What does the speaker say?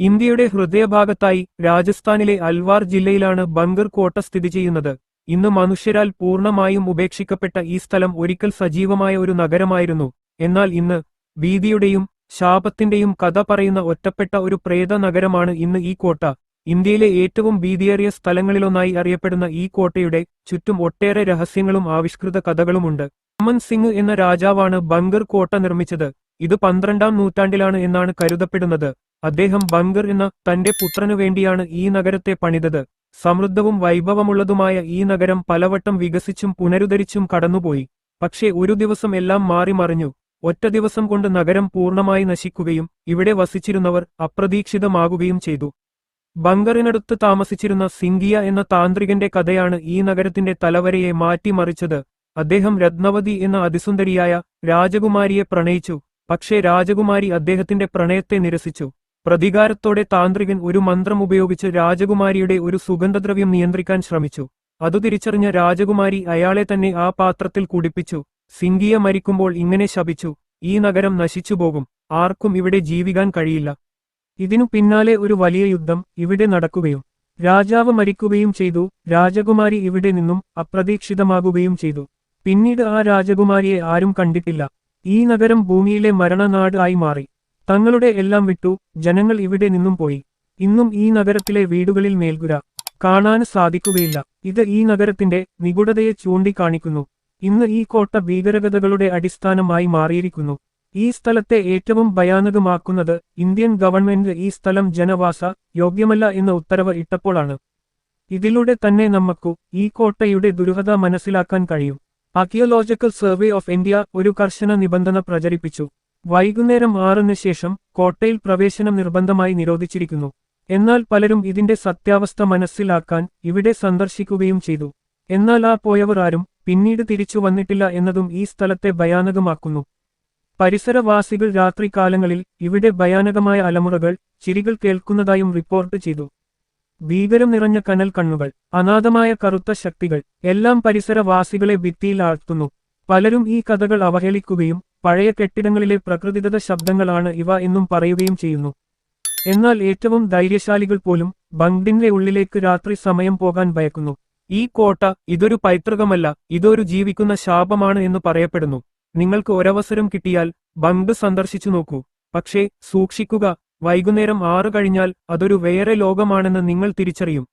ഇന്ത്യയുടെ ഹൃദയഭാഗത്തായി രാജസ്ഥാനിലെ അൽവാർ ജില്ലയിലാണ് ബങ്കർ കോട്ട സ്ഥിതി ചെയ്യുന്നത്. ഇന്ന് മനുഷ്യരാൽ പൂർണമായും ഉപേക്ഷിക്കപ്പെട്ട ഈ സ്ഥലം ഒരിക്കൽ സജീവമായ ഒരു നഗരമായിരുന്നു. എന്നാൽ ഇന്ന് ഭീതിയുടെയും ശാപത്തിന്റെയും കഥ പറയുന്ന ഒറ്റപ്പെട്ട ഒരു പ്രേത നഗരമാണ് ഇന്ന് ഈ കോട്ട. ഇന്ത്യയിലെ ഏറ്റവും ഭീതിയേറിയ സ്ഥലങ്ങളിലൊന്നായി അറിയപ്പെടുന്ന ഈ കോട്ടയുടെ ചുറ്റും ഒട്ടേറെ രഹസ്യങ്ങളും ആവിഷ്കൃത കഥകളുമുണ്ട്. അമൻ സിംഗ് എന്ന രാജാവാണ് ബങ്കർ കോട്ട നിർമ്മിച്ചത്. ഇത് പന്ത്രണ്ടാം നൂറ്റാണ്ടിലാണ് എന്നാണ് കരുതപ്പെടുന്നത്. അദ്ദേഹം ബങ്കർ എന്ന തന്റെ പുത്രനു വേണ്ടിയാണ് ഈ നഗരത്തെ പണിതത്. സമൃദ്ധവും വൈഭവമുള്ളതുമായ ഈ നഗരം പലവട്ടം വികസിച്ചും പുനരുദ്ധരിച്ചും കടന്നുപോയി. പക്ഷേ ഒരു ദിവസം എല്ലാം മാറി മറിഞ്ഞു. ഒറ്റ ദിവസം കൊണ്ട് നഗരം പൂർണമായി നശിക്കുകയും ഇവിടെ വസിച്ചിരുന്നവർ അപ്രതീക്ഷിതമാകുകയും ചെയ്തു. ബങ്കറിനടുത്ത് താമസിച്ചിരുന്ന സിംഗിയ എന്ന താന്ത്രികന്റെ കഥയാണ് ഈ നഗരത്തിന്റെ തലവരയെ മാറ്റിമറിച്ചത്. അദ്ദേഹം രത്നവതി എന്ന അതിസുന്ദരിയായ രാജകുമാരിയെ പ്രണയിച്ചു. പക്ഷേ രാജകുമാരി അദ്ദേഹത്തിന്റെ പ്രണയത്തെ നിരസിച്ചു. പ്രതികാരത്തോടെ താന്ത്രികൻ ഒരു മന്ത്രം ഉപയോഗിച്ച് രാജകുമാരിയുടെ ഒരു സുഗന്ധദ്രവ്യം നിയന്ത്രിക്കാൻ ശ്രമിച്ചു. അതു തിരിച്ചറിഞ്ഞ രാജകുമാരി അയാളെ തന്നെ ആ പാത്രത്തിൽ കുടിപ്പിച്ചു. സിംഗിയ മരിക്കുമ്പോൾ ഇങ്ങനെ ശപിച്ചു ഈ നഗരം നശിച്ചുപോകും ആർക്കും ഇവിടെ ജീവിക്കാൻ കഴിയില്ല. ഇതിനു പിന്നാലെ ഒരു വലിയ യുദ്ധം ഇവിടെ നടക്കുകയും രാജാവ് മരിക്കുകയും ചെയ്തു രാജകുമാരി ഇവിടെ നിന്നും അപ്രതീക്ഷിതമാകുകയും ചെയ്തു. പിന്നീട് ആ രാജകുമാരിയെ ആരും കണ്ടിട്ടില്ല. ഈ നഗരം ഭൂമിയിലെ മരണനാട് ആയി മാറി. തങ്ങളുടെ എല്ലാം വിട്ടു ജനങ്ങൾ ഇവിടെ നിന്നും പോയി. ഇന്നും ഈ നഗരത്തിലെ വീടുകളിൽ മേൽകുര കാണാൻ സാധിക്കുകയില്ല. ഇത് ഈ നഗരത്തിന്റെ നിഗൂഢതയെ ചൂണ്ടിക്കാണിക്കുന്നു. ഇന്ന് ഈ കോട്ട ഭീകരകഥകളുടെ അടിസ്ഥാനമായി മാറിയിരിക്കുന്നു. ഈ സ്ഥലത്തെ ഏറ്റവും ഭയാനകമാക്കുന്നത് ഇന്ത്യൻ ഗവൺമെന്റ് ഈ സ്ഥലം ജനവാസ യോഗ്യമല്ല എന്ന ഉത്തരവ് ഇട്ടപ്പോഴാണ്. ഇതിലൂടെ തന്നെ നമുക്കു ഈ കോട്ടയുടെ ദുരൂഹത മനസ്സിലാക്കാൻ കഴിയും. ആർക്കിയോളജിക്കൽ സർവേ ഓഫ് ഇന്ത്യ ഒരു കർശന നിബന്ധന പ്രചരിപ്പിച്ചു. വൈകുന്നേരം ആറിന് ശേഷം കോട്ടയിൽ പ്രവേശനം നിർബന്ധമായി നിരോധിച്ചിരിക്കുന്നു. എന്നാൽ പലരും ഇതിന്റെ സത്യാവസ്ഥ മനസ്സിലാക്കാൻ ഇവിടെ സന്ദർശിക്കുകയും ചെയ്തു. എന്നാൽ ആ പോയവർ ആരും പിന്നീട് തിരിച്ചു വന്നിട്ടില്ല എന്നതും ഈ സ്ഥലത്തെ ഭയാനകമാക്കുന്നു. പരിസരവാസികൾ രാത്രികാലങ്ങളിൽ ഇവിടെ ഭയാനകമായ അലമുറകൾ ചിരികൾ കേൾക്കുന്നതായും റിപ്പോർട്ട് ചെയ്തു. ഭീകരം നിറഞ്ഞ കനൽ കണ്ണുകൾ അനാഥമായ കറുത്ത ശക്തികൾ എല്ലാം പരിസരവാസികളെ ഭിത്തിയിൽ ആഴ്ത്തുന്നു. പലരും ഈ കഥകൾ അവഹേളിക്കുകയും പഴയ കെട്ടിടങ്ങളിലെ പ്രകൃതിദത്ത ശബ്ദങ്ങളാണ് ഇവ എന്നും പറയുകയും ചെയ്യുന്നു. എന്നാൽ ഏറ്റവും ധൈര്യശാലികൾ പോലും ബംഗ്ഡിന്റെ ഉള്ളിലേക്ക് രാത്രി സമയം പോകാൻ ഭയക്കുന്നു. ഈ കോട്ട ഇതൊരു പൈതൃകമല്ല ഇതൊരു ജീവിക്കുന്ന ശാപമാണ് എന്ന് പറയപ്പെടുന്നു. നിങ്ങൾക്ക് ഒരവസരം കിട്ടിയാൽ ബങ്ക് സന്ദർശിച്ചു നോക്കൂ. പക്ഷേ സൂക്ഷിക്കുക വൈകുന്നേരം ആറ് കഴിഞ്ഞാൽ അതൊരു വേറെ ലോകമാണെന്ന് നിങ്ങൾ തിരിച്ചറിയും.